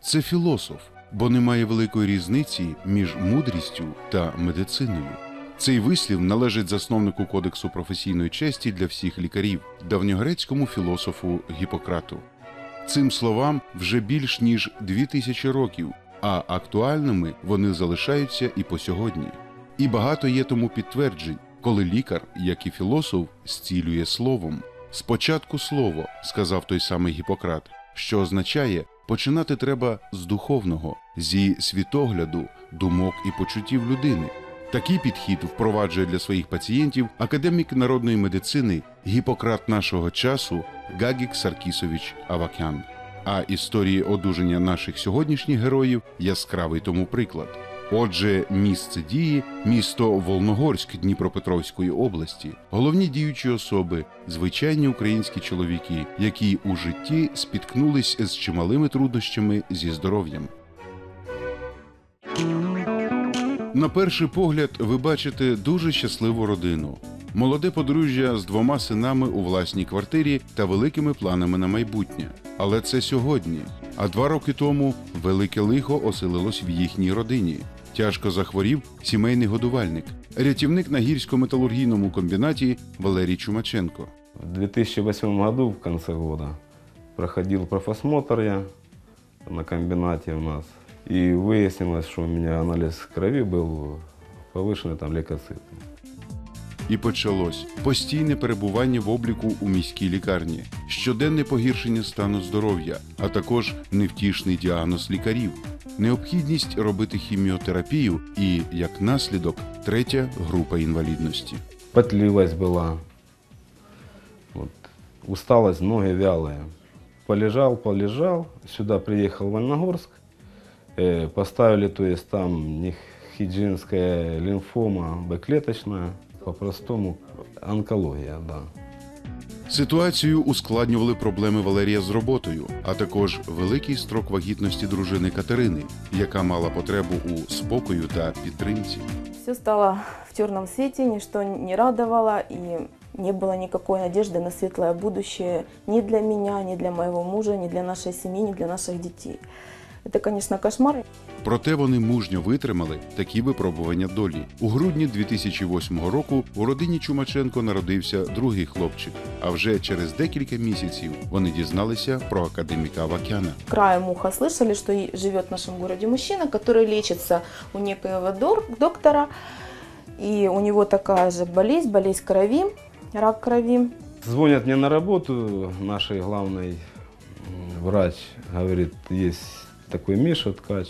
Це філософ, бо немає великої різниці між мудрістю та медициною. Цей вислів належить засновнику Кодексу професійної честі для всіх лікарів, давньогрецькому філософу Гіппократу. Цим словам вже більш ніж дві тисячі років, а актуальними вони залишаються і по сьогодні. І багато є тому підтверджень, коли лікар, як і філософ, зцілює словом. Спочатку слово, сказав той самий Гіппократ, що означає починати треба з духовного, зі світогляду, думок і почуттів людини. Такий підхід впроваджує для своїх пацієнтів академік народної медицини, гіпократ нашого часу Гагік Саркісович Авакян. А історії одужання наших сьогоднішніх героїв яскравий тому приклад. Отже, місце дії місто Волногорськ Дніпропетровської області, головні діючі особи, звичайні українські чоловіки, які у житті спіткнулись з чималими труднощами зі здоров'ям. На перший погляд, ви бачите дуже щасливу родину. Молоде подружжя з двома синами у власній квартирі та великими планами на майбутнє. Але це сьогодні. А два роки тому велике лихо оселилось в їхній родині. Тяжко захворів сімейний годувальник, рятівник на гірсько-металургійному комбінаті Валерій Чумаченко. В 2008 году, в конце года, проходил профосмотр я на комбинате у нас. И выяснилось, что у меня анализ крови был повышенный там лейкоциты. І почалось постійне перебування в обліку у міській лікарні, щоденне погіршення стану здоров'я, а також невтішний діагноз лікарів, необхідність робити хіміотерапію і, як наслідок, третя група інвалідності. Потливость была, вот, усталость, ноги вялые. Полежал, полежал, сюда приехал в Вольногорск, э, поставили, то есть там не хиджинская лимфома Б-клеточная, по-простому онкология, да. Ситуацію ускладнювали проблеми Валерія з роботою, а також великий строк вагітності дружини Катерини, яка мала потребу у спокою та підтримці. Все стало в черном свете, ничто не радовало, и не было никакой надежды на светлое будущее ни для меня, ни для моего мужа, ни для нашей семьи, ни для наших детей. Это, конечно, кошмар. Проте вони мужньо витримали такі випробування долі. У грудні 2008 року у родині Чумаченко народився другий хлопчик. А вже через декілька місяців вони дізналися про академіка Авакяна. Краем уха слышали, что и живет в нашем городе мужчина, который лечится у некоего дор- доктора. И у него такая же болезнь, болезнь крови, рак крови. Звонят мне на работу, нашей главный м, врач говорит, есть такой Миша ткач,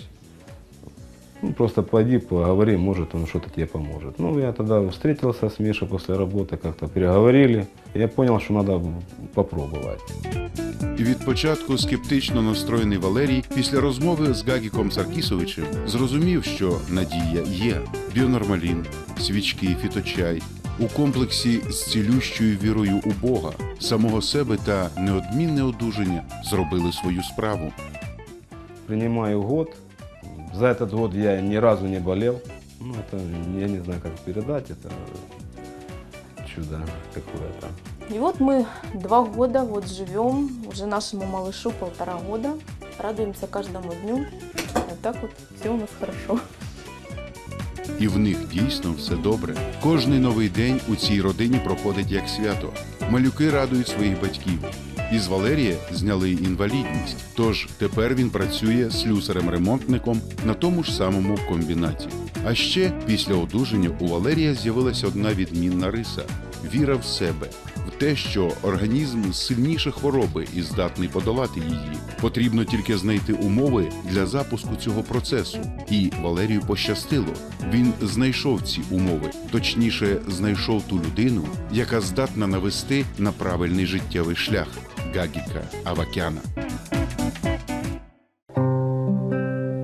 ну, просто пойди, поговори, может он что-то тебе поможет. Ну, я тогда встретился с Мишей после работы, как-то переговорили. Я понял, что надо попробовать. Від початку скептично настроєний Валерій після розмови з Гагіком Саркісовичем зрозумів, що надія є: біонормалін, свічки, фіточай. У комплексі з цілющою вірою у Бога, самого себе та неодмінне одужання зробили свою справу Принимаю год. За этот год я ни разу не болел. Ну, это, я не знаю, как передать, это чудо какое-то. И вот мы два года вот живем, уже нашему малышу полтора года. Радуемся каждому дню. Вот так вот все у нас хорошо. І в них дійсно все добре. Кожний новий день у цій родині проходить як свято. Малюки радують своїх батьків. Із Валерія зняли інвалідність, тож тепер він працює слюсарем-ремонтником на тому ж самому комбінаті. А ще після одужання у Валерія з'явилася одна відмінна риса віра в себе, в те, що організм сильніше хвороби і здатний подолати її. Потрібно тільки знайти умови для запуску цього процесу. І Валерію пощастило. Він знайшов ці умови, точніше, знайшов ту людину, яка здатна навести на правильний життєвий шлях Гагіка Авакяна.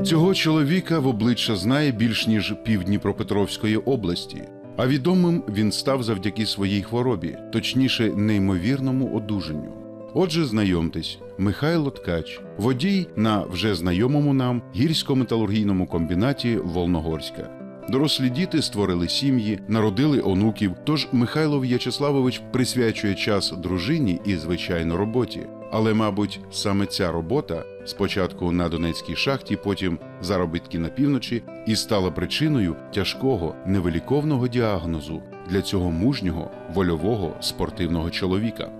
Цього чоловіка в обличчя знає більш ніж пів Дніпропетровської області. А відомим він став завдяки своїй хворобі, точніше, неймовірному одужанню. Отже, знайомтесь, Михайло Ткач, водій на вже знайомому нам гірсько-металургійному комбінаті Волногорська. Дорослі діти створили сім'ї, народили онуків. Тож Михайло В'ячеславович присвячує час дружині і звичайно роботі. Але, мабуть, саме ця робота, спочатку на Донецькій шахті, потім заробітки на півночі, і стала причиною тяжкого невиліковного діагнозу для цього мужнього, вольового спортивного чоловіка.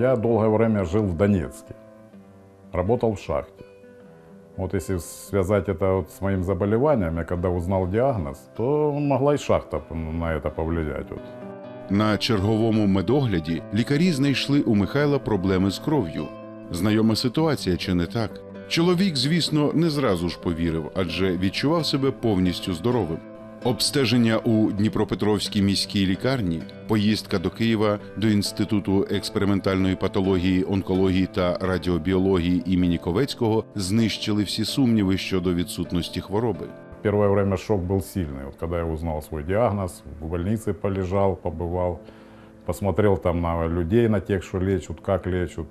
Я долгое время жил в Донецке, работал в шахте. Вот если связать это вот с моим заболеванием, я когда узнал диагноз, то могла и шахта на это повлиять. Вот. На черговому медогляді лікарі знайшли у Михайла проблеми з кров'ю. Знайома ситуація, чи не так? Чоловік, звісно, не зразу ж повірив, адже відчував себе повністю здоровим. Обстеження у Дніпропетровській міській лікарні, поїздка до Києва до Інституту експериментальної патології, онкології та радіобіології імені Ковецького знищили всі сумніви щодо відсутності хвороби. Первое время шок был сильный. Вот когда я узнал свой диагноз, в больнице полежал, побывал, посмотрел там на людей, на тех, что лечат, как лечат.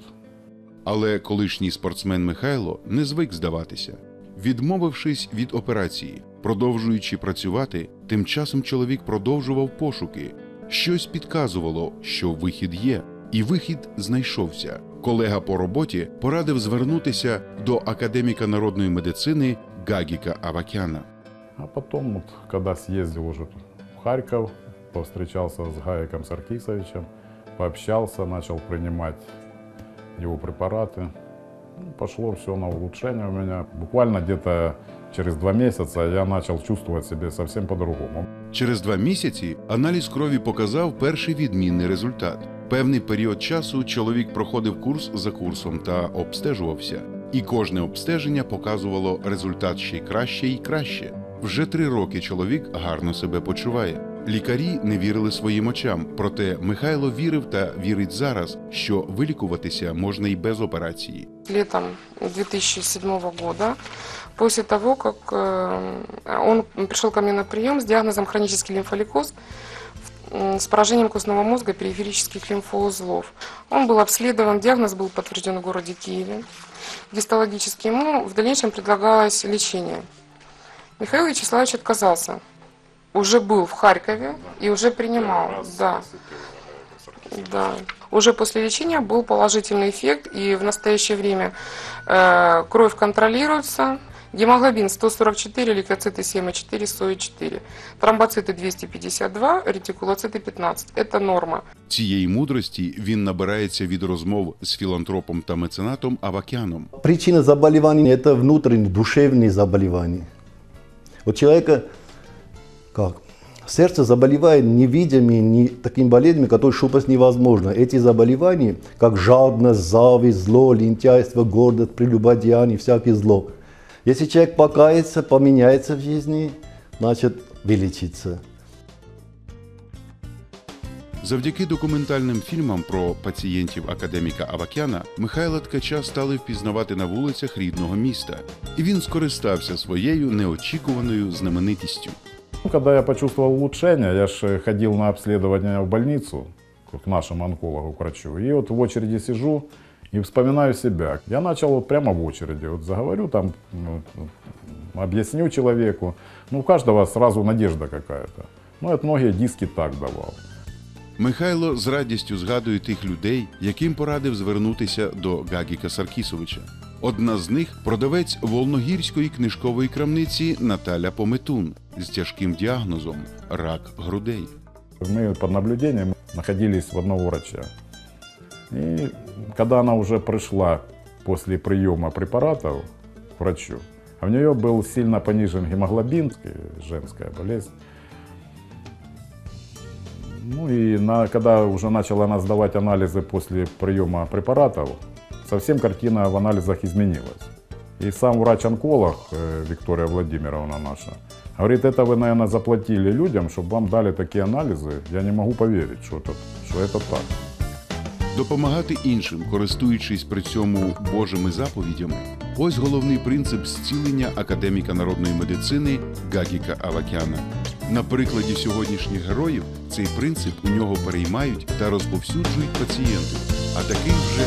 Але колишній спортсмен Михайло не звик здаватися. Відмовившись від операції, продовжуючи працювати, тим часом чоловік продовжував пошуки. Щось підказувало, що вихід є, і вихід знайшовся. Колега по роботі порадив звернутися до академіка народної медицини Гагіка Авакяна. А вот, когда съездил уже в Харьков, повстречался с Гаиком Саркисовичем, пообщался, начал принимать его препараты. Ну, Пошло все на улучшение у меня. Буквально где-то через два місяці я почав чувствувати себе совсем по-другому. Через два місяці аналіз крові показав перший відмінний результат. Певний період часу чоловік проходив курс за курсом та обстежувався. І кожне обстеження показувало результат ще й краще і краще. Вже три роки чоловік гарно себе почуває. Лікарі не вірили своїм очам, проте Михайло вірив та вірить зараз, що вилікуватися можна і без операції. летом 2007 года, после того, как э, он пришел ко мне на прием с диагнозом хронический лимфоликоз м, с поражением костного мозга периферических лимфоузлов. Он был обследован, диагноз был подтвержден в городе Киеве. Гистологически ему в дальнейшем предлагалось лечение. Михаил Вячеславович отказался. Уже был в Харькове и уже принимал. Да. Да. Уже после лечения был положительный эффект, и в настоящее время э, кровь контролируется. Гемоглобин 144, лейкоциты 7,4, СОИ 4. Тромбоциты 252, ретикулоциты 15. Это норма. Цієї мудрості він набирається від розмов з філантропом та меценатом Авакяном. Причина заболеваний – это внутренние, душевные заболевания. У человека как? Сердце заболевает невидимыми, не такими болезнями, которые шупать невозможно. Эти заболевания, как жадность, зависть, зло, лентяйство, гордость, прелюбодеяние, всякое зло. Если человек покается, поменяется в жизни, значит вылечится. Завдяки документальним фільмам про пацієнтів академіка Авакяна Михайла Ткача стали впізнавати на вулицях рідного міста, і він скористався своєю неочікуваною знаменитістю. Ну, Когда я почувствовал улучшение, я же ходил на обследование в больницу к нашему онкологу, к врачу. И вот в очереди сижу и вспоминаю себя. Я начал вот прямо в очереди. Вот заговорю там, ну, объясню человеку. Ну, у каждого сразу надежда какая-то. Ну, это многие диски так давал. Михайло з радістю згадує тих людей, яким порадив звернутися до Гагіка Саркісовича. Одна з них продавець Волногірської книжкової крамниці Наталя Пометун з тяжким діагнозом рак грудей. Мы под наблюдением находились в одного врача. И когда она уже пришла после приема препаратов к врачу, а у нее был сильно понижен гемоглобин, женская болезнь. Ну и на, когда уже начала она сдавать анализы после приема препаратов, совсем картина в анализах изменилась. И сам врач-онколог э, Виктория Владимировна наша говорит, это вы, наверное, заплатили людям, чтобы вам дали такие анализы. Я не могу поверить, что это, что это так. Допомагати іншим, користуючись при цьому Божими заповідями, ось головний принцип зцілення академіка народної медицини Гагіка Авакяна. На прикладі сьогоднішніх героїв цей принцип у нього переймають та розповсюджують пацієнти, а таких вже